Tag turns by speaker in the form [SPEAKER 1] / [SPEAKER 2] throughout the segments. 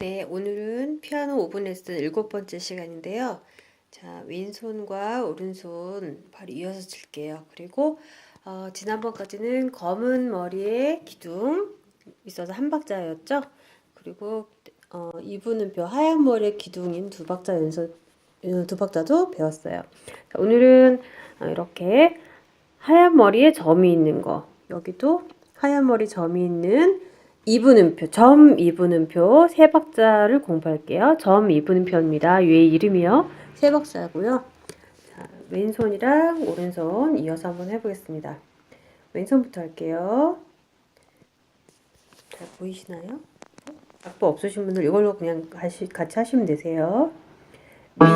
[SPEAKER 1] 네, 오늘은 피아노 5분 레슨 일곱 번째 시간인데요. 자, 왼손과 오른손 바로 이어서 칠게요. 그리고 어, 지난번까지는 검은 머리에 기둥 있어서 한 박자였죠. 그리고 어, 이분음표 하얀 머리에 기둥인 두 박자 연속 어, 두 박자도 배웠어요. 자, 오늘은 어, 이렇게 하얀 머리에 점이 있는 거 여기도 하얀 머리 점이 있는 이분음표, 점 이분음표 세 박자를 공부할게요. 점 이분음표입니다. 위에 이름이요. 세 박자고요. 자, 왼손이랑 오른손 이어서 한번 해보겠습니다. 왼손부터 할게요. 잘 보이시나요? 악보 없으신 분들 이걸로 그냥 같이, 하시면 되세요. 미,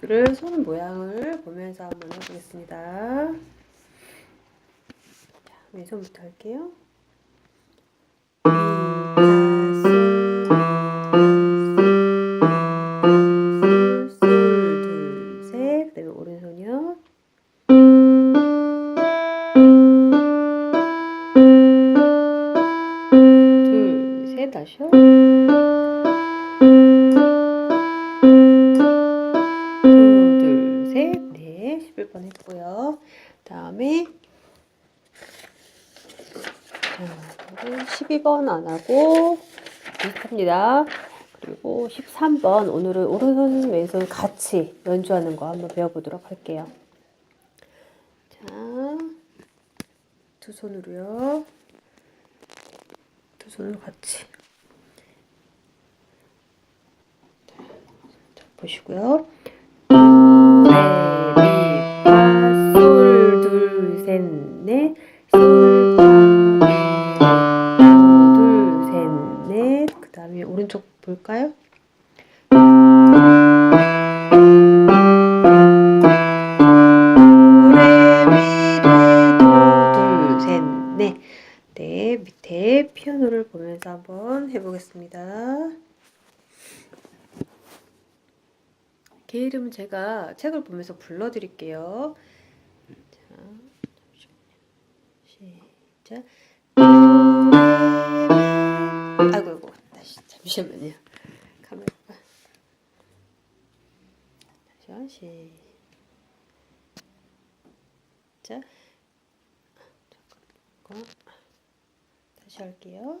[SPEAKER 1] 를 손 모양을 보면서 한번 해보겠습니다. 자, 왼손부터 할게요. 오른손이요. 둘, 셋. 다시요. 네, 11번 했고요. 다음에 자, 오늘 12번 안 하고 비슷합니다. 그리고 13번 오늘은 오른손 왼손 같이 연주하는 거 한번 배워보도록 할게요. 자, 두 손으로요. 두 손으로 같이. 자, 보시고요. 볼까요? 네, 피아노를 보면서 한번 해보겠습니다. 걔 이름은 제가 책을 보면서 불러드릴게요. 자. 시작. 아이고, 아이고, 다시 잠시만요. 카메라가. 다시요. 잠깐만. 다시 할게요.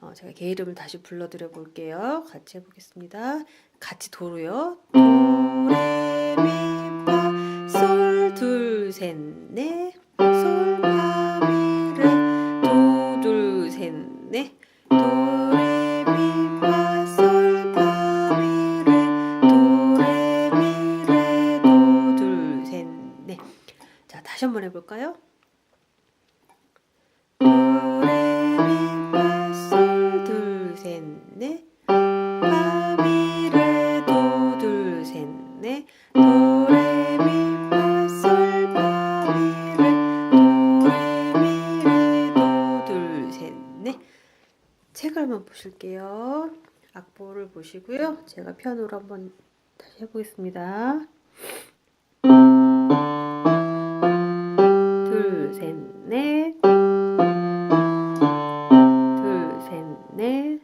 [SPEAKER 1] 어, 제가 개 이름을 다시 불러드려 볼게요. 같이 해보겠습니다. 같이 도로요. 도, 레, 미, 파, 솔, 둘, 셋, 넷. 솔, 파, 미, 레, 도, 둘, 셋, 넷. 도, 레, 미, 파, 솔, 파, 미, 레, 도, 레, 미, 레, 도, 둘, 셋, 넷. 자, 다시 한번 해볼까요? 한번 보실게요. 악보를 보시고요. 제가 편으로 한번 다시 해보겠습니다. 둘, 셋, 넷. 둘, 셋, 넷.